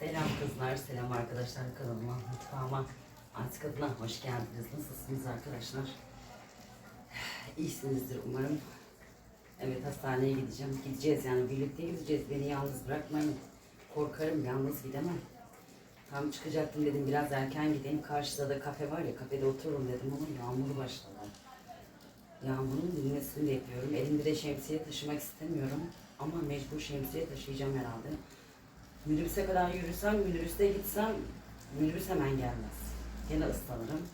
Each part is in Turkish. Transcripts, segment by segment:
Selam kızlar, selam arkadaşlar kanalıma, mutfağıma, artık adına hoş geldiniz. Nasılsınız arkadaşlar? İyisinizdir umarım. Evet hastaneye gideceğim. Gideceğiz yani birlikte gideceğiz. Beni yalnız bırakmayın. Korkarım yalnız gidemem. Tam çıkacaktım dedim biraz erken gideyim. Karşıda da kafe var ya kafede otururum dedim ama yağmur başladı. Yağmurun dinmesini bekliyorum. Elimde de şemsiye taşımak istemiyorum. Ama mecbur şemsiye taşıyacağım herhalde. Minibüse kadar yürüsem, minibüste gitsem minibüs hemen gelmez. Gene ıslanırım.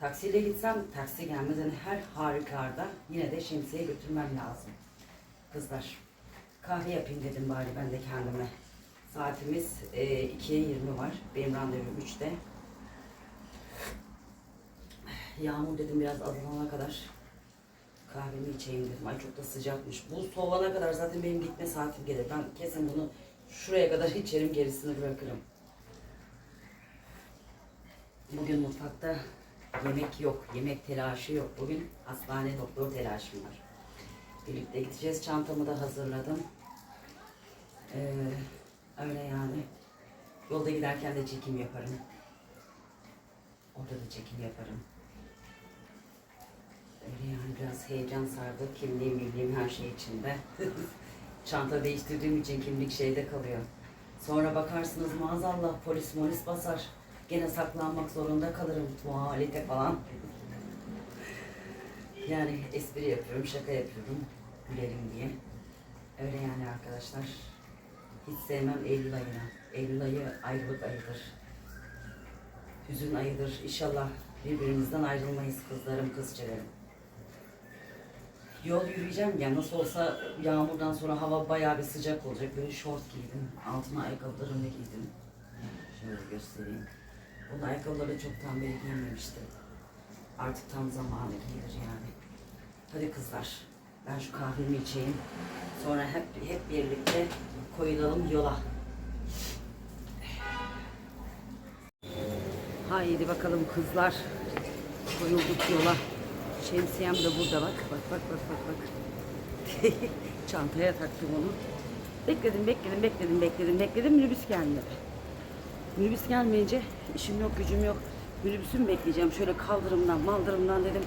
Taksiyle gitsem taksi gelmez. Yani her halükarda yine de şemsiye götürmem lazım. Kızlar kahve yapayım dedim bari ben de kendime. Saatimiz e, 2'ye 20 var. Benim randevum 3'te. Yağmur dedim biraz azalana kadar kahvemi içeyim dedim. Ay çok da sıcakmış. Bu soğana kadar zaten benim gitme saatim gelir. Ben kesin bunu şuraya kadar içerim gerisini bırakırım. Bugün mutfakta yemek yok. Yemek telaşı yok. Bugün hastane doktor telaşım var. Birlikte gideceğiz. Çantamı da hazırladım. Ee, öyle yani. Yolda giderken de çekim yaparım. Orada da çekim yaparım. Öyle yani biraz heyecan sardı. Kimliğim, milliğim her şey içinde. Çanta değiştirdiğim için kimlik şeyde kalıyor. Sonra bakarsınız maazallah polis molis basar. Gene saklanmak zorunda kalırım tuvalete falan. Yani espri yapıyorum, şaka yapıyorum. Gülerim diye. Öyle yani arkadaşlar. Hiç sevmem Eylül ayını. Eylül ayı ayrılık ayıdır. Hüzün ayıdır. İnşallah birbirimizden ayrılmayız kızlarım, kızçelerim. Yol yürüyeceğim ya nasıl olsa yağmurdan sonra hava bayağı bir sıcak olacak. Böyle şort giydim. Altına ayakkabılarımı giydim. Şöyle göstereyim. Bu ayakkabıları çoktan beri giymemiştim. Artık tam zamanı giyilir yani. Hadi kızlar. Ben şu kahvemi içeyim. Sonra hep hep birlikte koyulalım yola. Haydi bakalım kızlar. Koyulduk yola. Şemsiyem de burada bak. Bak bak bak bak bak. Çantaya taktım onu. Bekledim bekledim bekledim bekledim bekledim minibüs gelmedi. Minibüs gelmeyince işim yok gücüm yok. Minibüsü bekleyeceğim? Şöyle kaldırımdan maldırımdan dedim.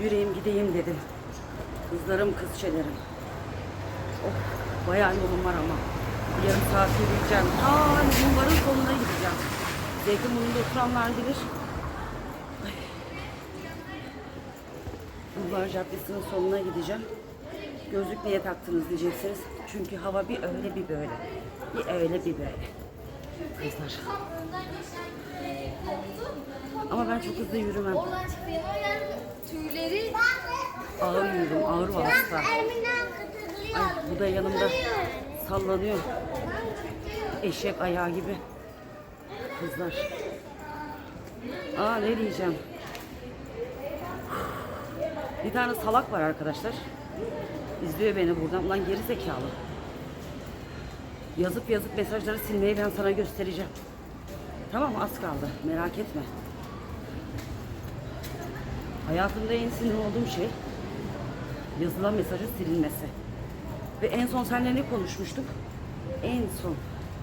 Yürüyeyim gideyim dedim. Kızlarım kız çelerim. Oh, bayağı yolum var ama. Yarım saat yürüyeceğim. Aa, bunların sonuna gideceğim. Zeytinburnu'nda oturanlar bilir. Bulvar Caddesi'nin sonuna gideceğim. Gözlük niye taktınız diyeceksiniz. Çünkü hava bir öyle bir böyle. Bir öyle bir böyle. Kızlar. Ama ben çok hızlı yürümem. Oradan çıkıyor. Tüyleri Ağır yürüdüm, ağır. Erminen kıtırlıyor. Ay, bu da yanımda sallanıyor. Eşek ayağı gibi. Kızlar. Aa ne diyeceğim. Bir tane salak var arkadaşlar. İzliyor beni buradan. Ulan geri zekalı. Yazıp yazıp mesajları silmeyi ben sana göstereceğim. Tamam az kaldı. Merak etme. Hayatımda en sinir olduğum şey yazılan mesajın silinmesi. Ve en son seninle ne konuşmuştuk? En son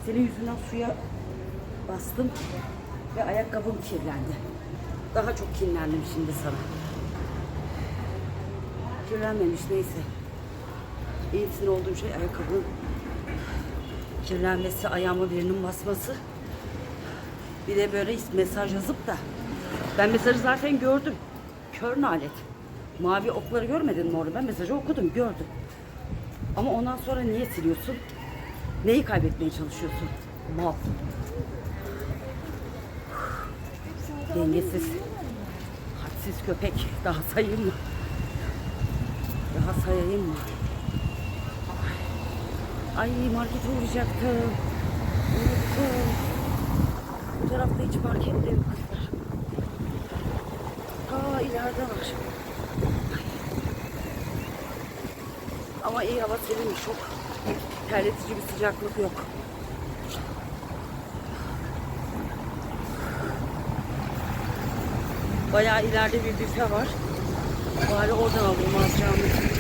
senin yüzünden suya bastım ve ayakkabım kirlendi. Daha çok kinlendim şimdi sana. Kirlenmemiş neyse. En sinir olduğum şey ayakkabının kirlenmesi, ayağıma birinin basması. Bir de böyle mesaj yazıp da ben mesajı zaten gördüm. Kör nalet. Mavi okları görmedin mi orada? Ben mesajı okudum, gördüm. Ama ondan sonra niye siliyorsun? Neyi kaybetmeye çalışıyorsun? Mal. Dengesiz. Hadsiz köpek. Daha sayayım mı? Daha sayayım mı? Ay markete uğrayacaktım. Unuttum. Bu tarafta hiç market de yok kızlar. Ta ileride var. Ama iyi hava serin çok terletici bir sıcaklık yok. Bayağı ileride bir büfe var. Bari oradan alayım alacağımı.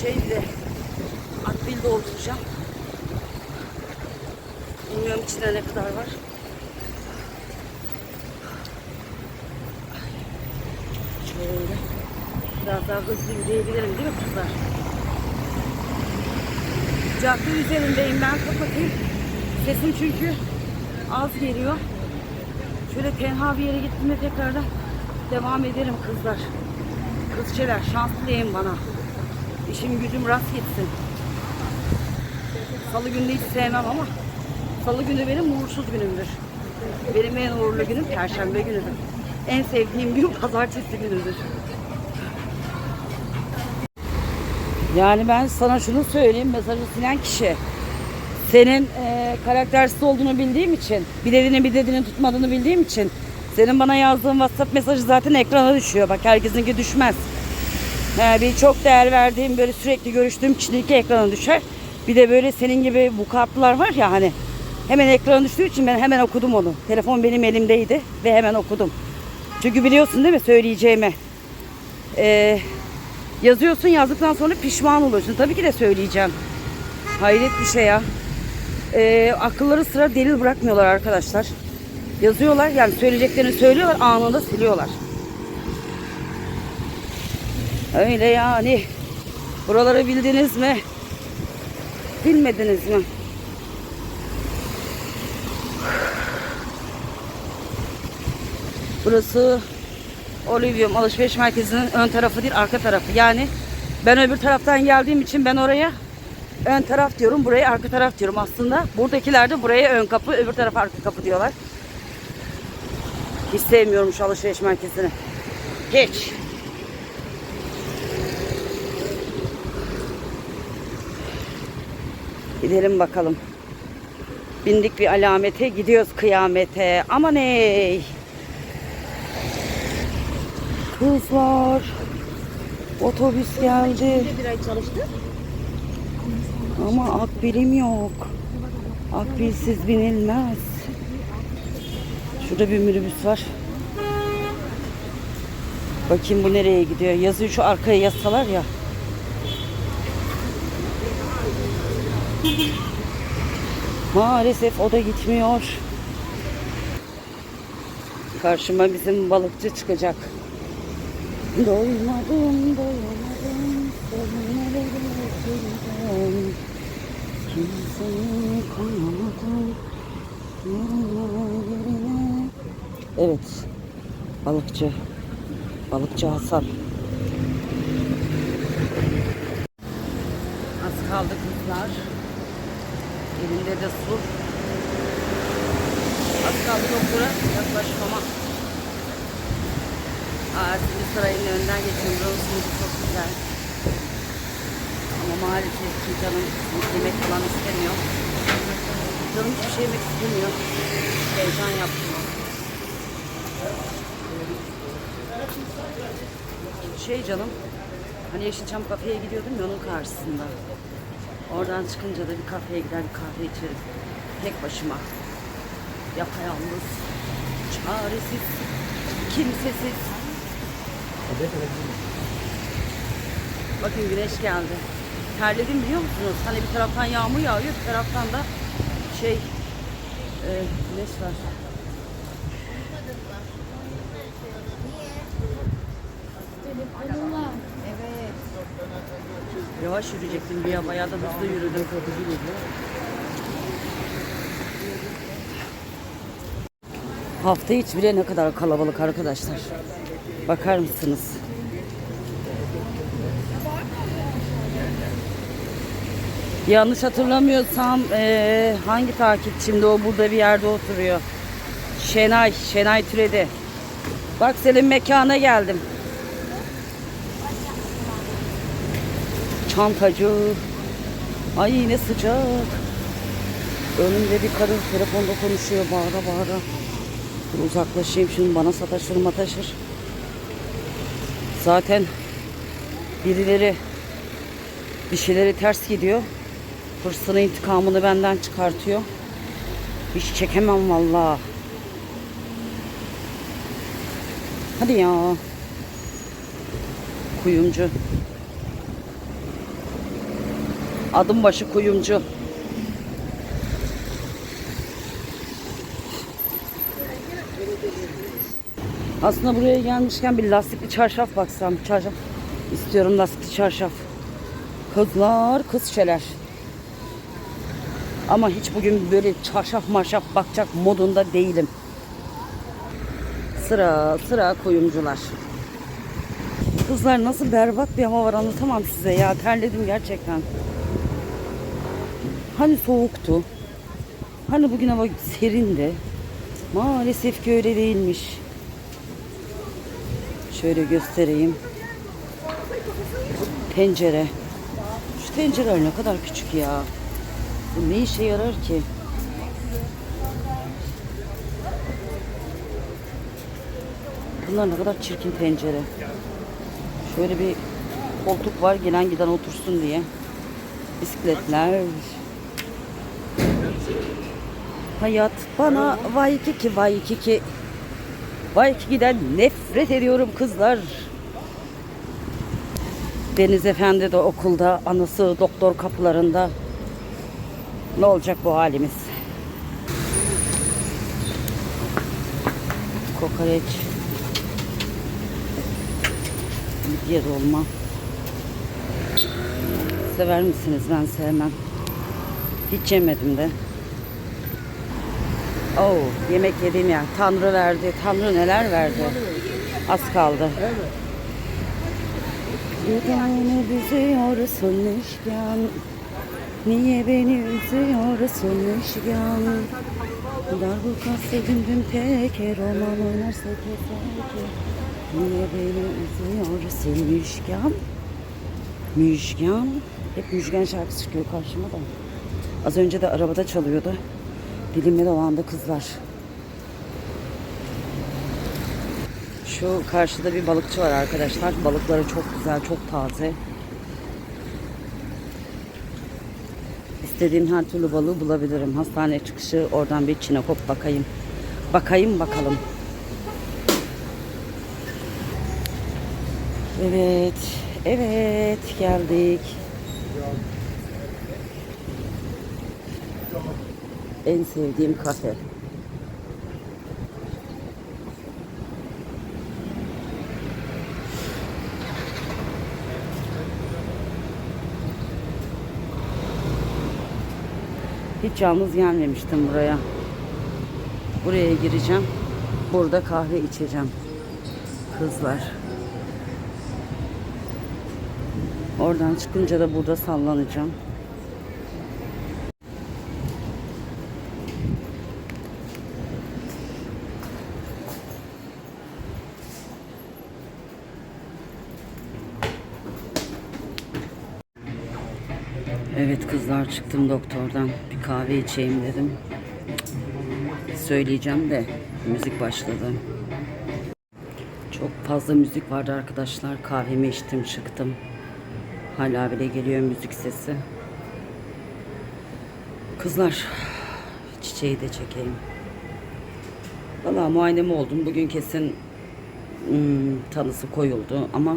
Şeyde Akbil'de oturacağım. Bilmiyorum içinde ne kadar var. Şöyle. Biraz daha hızlı yürüyebilirim değil mi kızlar? Cadde üzerindeyim ben kapatayım. Sesim çünkü az geliyor. Şöyle tenha bir yere gittiğimde tekrardan devam ederim kızlar. Kızçeler şans dileyin bana. İşim gücüm rast gitsin. Salı günü hiç sevmem ama salı günü benim uğursuz günümdür. Benim en uğurlu günüm perşembe günüdür. En sevdiğim gün pazartesi günüdür. Yani ben sana şunu söyleyeyim mesajı silen kişi senin e, karaktersiz olduğunu bildiğim için bir dediğini bir dediğini tutmadığını bildiğim için senin bana yazdığın WhatsApp mesajı zaten ekrana düşüyor. Bak herkesinki düşmez. He, bir çok değer verdiğim böyle sürekli görüştüğüm kişininki ekrana düşer. Bir de böyle senin gibi vukuatlılar var ya hani hemen ekrana düştüğü için ben hemen okudum onu. Telefon benim elimdeydi ve hemen okudum. Çünkü biliyorsun değil mi söyleyeceğimi. Ee, yazıyorsun yazdıktan sonra pişman oluyorsun. Tabii ki de söyleyeceğim. Hayret bir şey ya. Ee, akılları sıra delil bırakmıyorlar arkadaşlar. Yazıyorlar yani söyleyeceklerini söylüyorlar anında siliyorlar. Öyle yani. Buraları bildiniz mi? Bilmediniz mi? Burası Olivium alışveriş merkezinin ön tarafı değil arka tarafı. Yani ben öbür taraftan geldiğim için ben oraya ön taraf diyorum. Buraya arka taraf diyorum aslında. Buradakiler de buraya ön kapı öbür tarafa arka kapı diyorlar. Hiç sevmiyorum şu alışveriş merkezini. Geç. Gidelim bakalım. Bindik bir alamete gidiyoruz kıyamete. Aman ey. Kızlar. Otobüs geldi. Bir ay çalıştı. Ama akbilim yok. Akbilsiz binilmez. Şurada bir minibüs var. Bakayım bu nereye gidiyor. Yazıyı şu arkaya yazsalar ya. Maalesef o da gitmiyor. Karşıma bizim balıkçı çıkacak. Doymadım, doymadım, doymadım. Kimseyi koyamadım. yerine, yerine. Evet, balıkçı. Balıkçı Hasan. Az kaldı kızlar. Elinde de su. Az kaldı doktora yaklaşmama. Aa, şimdi sarayın önünden geçiyorum. Buranın sunucu çok güzel. Ama maalesef ki canım yemek falan istemiyor. Canım hiçbir şey yemek istemiyor. Heyecan yaptım. Şey canım, hani Yeşilçam kafeye gidiyordum ya onun karşısında. Oradan çıkınca da bir kafeye gider bir kahve içeriz. Tek başıma. Yapayalnız, çaresiz, kimsesiz. Bakın güneş geldi. Terledim biliyor musunuz? Hani bir taraftan yağmur yağıyor, bir taraftan da şey e, güneş var. Yavaş yürüyecektim bir ya bayağı da hızlı yürüdüm. Hafta içi bile ne kadar kalabalık arkadaşlar. Bakar mısınız? Yanlış hatırlamıyorsam eee, hangi takipçimde o burada bir yerde oturuyor. Şenay, Şenay Türedi. Bak senin mekana geldim. Çantacı. Ay ne sıcak. Önümde bir kadın telefonda konuşuyor bağıra bağıra. Dur uzaklaşayım şimdi bana sataşır mataşır. Zaten birileri bir şeyleri ters gidiyor. Hırsını intikamını benden çıkartıyor. Hiç çekemem vallahi. Hadi ya. Kuyumcu. Adım başı kuyumcu. Aslında buraya gelmişken bir lastikli çarşaf baksam. Çarşaf istiyorum lastikli çarşaf. Kızlar kız şeyler. Ama hiç bugün böyle çarşaf marşaf bakacak modunda değilim. Sıra sıra kuyumcular. Kızlar nasıl berbat bir hava var anlatamam size ya. Terledim gerçekten. Hani soğuktu. Hani bugün hava serindi. Maalesef ki öyle değilmiş. Şöyle göstereyim. Tencere. Şu tencereler ne kadar küçük ya. Bu ne işe yarar ki? Bunlar ne kadar çirkin tencere. Şöyle bir koltuk var gelen giden otursun diye. Bisikletler. Hayat bana vay kiki vay kiki. Vay kiki'den nefret ediyorum kızlar. Deniz Efendi de okulda, anası doktor kapılarında. Ne olacak bu halimiz? Kokoreç. Midye dolma. Sever misiniz? Ben sevmem. Hiç yemedim de. Oo, yemek yediğim yer. Tanrı verdi. Tanrı neler verdi. Az kaldı. Neden üzüyorsun Müşkan? Niye beni üzüyorsun Müşkan? Darbuka sevindim teker olmam oynarsa keser Niye beni üzüyorsun Müşkan? Müjgan. Hep Müjgan şarkısı çıkıyor karşıma da. Az önce de arabada çalıyordu. Dilimle dolandı kızlar. Şu karşıda bir balıkçı var arkadaşlar. Balıkları çok güzel, çok taze. İstediğim her türlü balığı bulabilirim. Hastane çıkışı oradan bir çinekop bakayım. Bakayım bakalım. Evet, evet geldik. En sevdiğim kafe. Hiç yalnız gelmemiştim buraya. Buraya gireceğim. Burada kahve içeceğim. Kızlar. Oradan çıkınca da burada sallanacağım. Kızlar çıktım doktordan. Bir kahve içeyim dedim. Söyleyeceğim de müzik başladı. Çok fazla müzik vardı arkadaşlar. Kahvemi içtim çıktım. Hala bile geliyor müzik sesi. Kızlar çiçeği de çekeyim. Valla muayenemi oldum. Bugün kesin hmm, tanısı koyuldu ama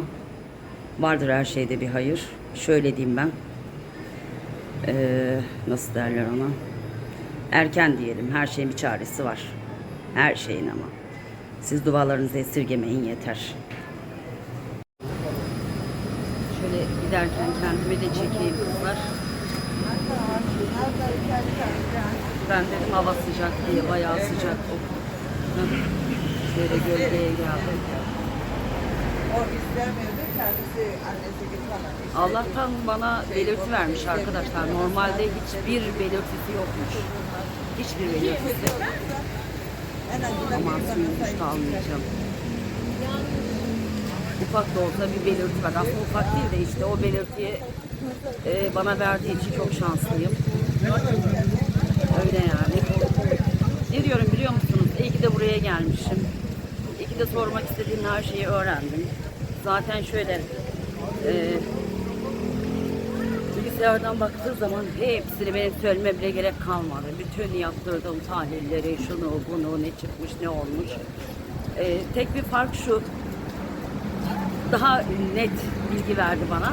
vardır her şeyde bir hayır. Şöyle diyeyim ben. Ee, nasıl derler ona? Erken diyelim. Her şeyin bir çaresi var. Her şeyin ama. Siz dualarınızı esirgemeyin yeter. Şöyle giderken kendimi de çekeyim kızlar. Ben dedim hava sıcak diye bayağı sıcak. Şöyle gölgeye geldim. O istemiyordu kendisi annesi gitmedi. Allah'tan bana belirti vermiş arkadaşlar. Normalde hiçbir belirtisi yokmuş. Hiçbir belirtisi. En azından Aman sayı da almayacağım. Ufak da olsa bir belirti var. Aslında ufak değil de işte o belirtiyi e, bana verdiği için çok şanslıyım. Öyle yani. Ne diyorum biliyor musunuz? İyi ki de buraya gelmişim. İyi ki de sormak istediğim her şeyi öğrendim. Zaten şöyle e, bilgisayardan baktığı zaman hepsini benim söylememe bile gerek kalmadı. Bütün yaptırdığım tahlilleri, şunu bunu, ne çıkmış, ne olmuş. E, tek bir fark şu, daha net bilgi verdi bana.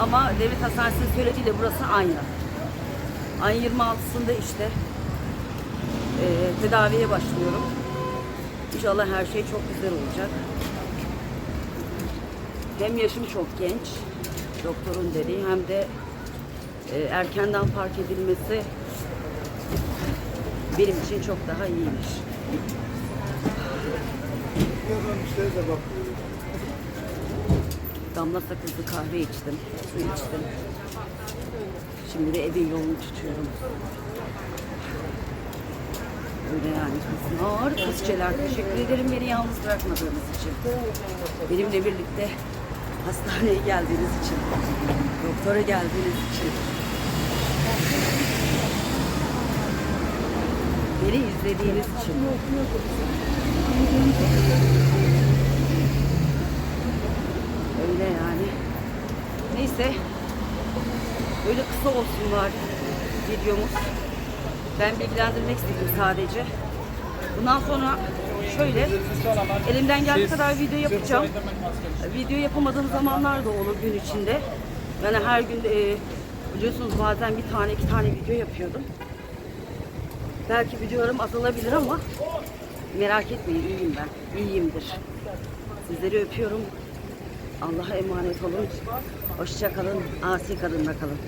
Ama devlet hastanesinin söylediği de burası aynı. Ayın 26'sında işte e, tedaviye başlıyorum. İnşallah her şey çok güzel olacak. Hem yaşım çok genç, doktorun dediği hem de e, erkenden fark edilmesi benim için çok daha iyiymiş. Damla sakızlı kahve içtim, su içtim. Şimdi de evin yolunu tutuyorum. Öyle yani kızlar, kızçeler teşekkür ederim beni yalnız bırakmadığınız için. Benimle birlikte hastaneye geldiğiniz için, doktora geldiğiniz için. Beni izlediğiniz için. Öyle yani. Neyse. Böyle kısa olsun var videomuz. Ben bilgilendirmek istedim sadece. Bundan sonra şöyle elimden geldiği kadar video yapacağım. Video yapamadığım zamanlar da olur gün içinde. Yani her gün e, biliyorsunuz bazen bir tane iki tane video yapıyordum. Belki videolarım azalabilir ama merak etmeyin iyiyim ben. İyiyimdir. Sizleri öpüyorum. Allah'a emanet olun. Hoşça kalın. Asi kadınla kalın.